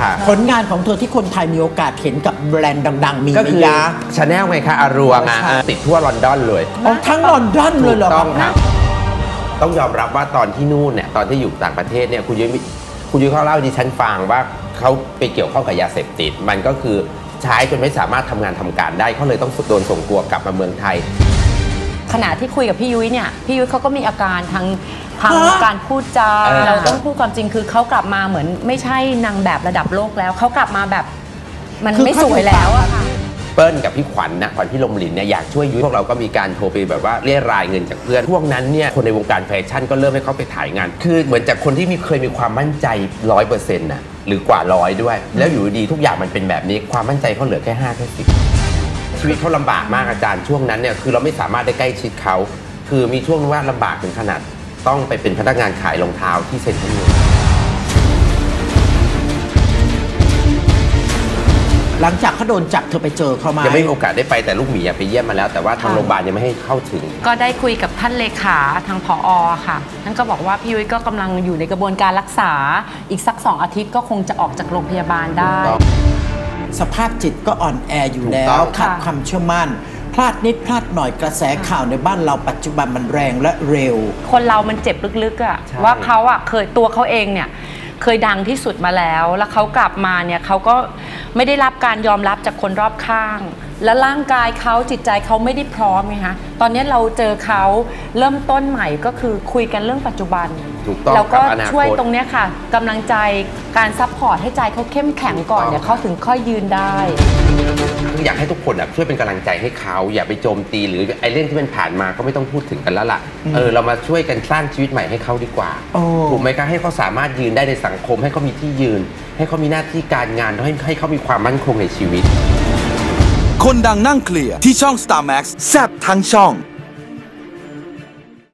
ค่ะ ผลงานของเธอที่คนไทยมีโอกาสเห็นกับแบรนด์ดัง ๆ มีก็ไหมคือยะชาแนลไงคะอารวงอะใช่ติดทั่วลอนดอนเลยอ๋อทั้งลอนดอนเลยเหรอถูกต้องคครัรับบต้องยอมรับว่าตอนที่นู่นเนี่ยตอนที่อยู่ต่างประเทศเนี่ยคุณยุ้ยมีคุณยุ้ยเขาเล่าให้ดิฉันฟังว่าเขาไปเกี่ยวข้องกับยาเสพติด มันก็คือใช้จนไม่สามารถทำงานทำการได้เขาเลยต้องโดนส่งตัวกลับมาเมืองไทย ขณะที่คุยกับพี่ยุ้ยเนี่ยพี่ยุ้ยเขาก็มีอาการทางทางฮะการพูดจาอ่าเราต้องพูดความจริงคือเขากลับมาเหมือนไม่ใช่นางแบบระดับโลกแล้วเขากลับมาแบบมันคือไม่เขาสวยแล้วอะค่ะ เปิ้ลกับพี่ขวัญนะขวัญพี่ลมลินเนี่ยอยากช่วยยุ้ยพวกเราก็มีการโทรไปแบบว่าเรียรายเงินจากเพื่อนพวกนั้นเนี่ยคนในวงการแฟชั่นก็เริ่มให้เขาไปถ่ายงาน คือเหมือนจากคนที่มีเคยมีความมั่นใจร้อยเปอร์เซ็นต์น่ะหรือกว่าร้อยด้วย แล้วอยู่ดีๆทุกอย่างมันเป็นแบบนี้ความมั่นใจเขาเหลือแค่ห้าแค่สิบ ชีวิตเขาลำบากมากอาจารย์ช่วงนั้นเนี่ยคือเราไม่สามารถได้ใกล้ชิดเขา คือมีช่วงว่าลำบากถึงขนาดต้องไปเป็นพนักงานขายรองเท้าที่เซ็นทรัลเวิลด์หลังจากเขาโดนจับเธอไปเจอเขาไหมยังไม่มีโอกาสได้ไปแต่ลูกหมีอะไปเยี่ยมมาแล้ว แต่ว่าทางค่ะโรงพยาบาลยังไม่ให้เข้าถึง ก็ได้คุยกับท่านเลขาทางผอค่ะท่านก็บอกว่าพี่ยุ้ยก็กำลังอยู่ในกระบวนการรักษา อีกสักสองอาทิตย์ก็คงจะออกจากโรงพยาบาลได้ สภาพจิตก็อ่อนแออยู่ถูกแล้ต้วองขาดค่ะความเชื่อมั่นพลาดนิดพลาดหน่อยกระแสข่าวในบ้านเราปัจจุบันมันแรงและเร็ว คนเรามันเจ็บลึกๆอะใช่ว่าเขาอะเคยตัวเขาเองเนี่ยเคยดังที่สุดมาแล้ว แล้วเขากลับมาเนี่ยเขาก็ไม่ได้รับการยอมรับจากคนรอบข้าง และร่างกายเขาจิตใจเขาไม่ได้พร้อมไงคะตอนนี้เราเจอเขาเริ่มต้นใหม่ก็คือคุยกันเรื่องปัจจุบันถูกต้องแล้วก็กับอนาคตช่วยตรงเนี้ยค่ะกำลังใจการซัพพอร์ตให้ใจเขาเข้มแข็งก่อนถูกต้องเนี่ยเขาถึงค่อยยืนได้คืออยากให้ทุกคนอะช่วยเป็นกำลังใจให้เขาอย่าไปโจมตีหรือไอ้เรื่องที่มันผ่านมาก็ไม่ต้องพูดถึงกันแล้วล่ะเออเรามาช่วยกันสร้างชีวิตใหม่ให้เขาดีกว่าโอ้ถูกไหมคะให้เขาสามารถยืนได้ในสังคม ให้เขามีที่ยืน ให้เขามีหน้าที่การงานให้ให้เขามีความมั่นคงในชีวิต คนดังนั่งเคลียร์ที่ช่อง Star Max แซบทั้งช่อง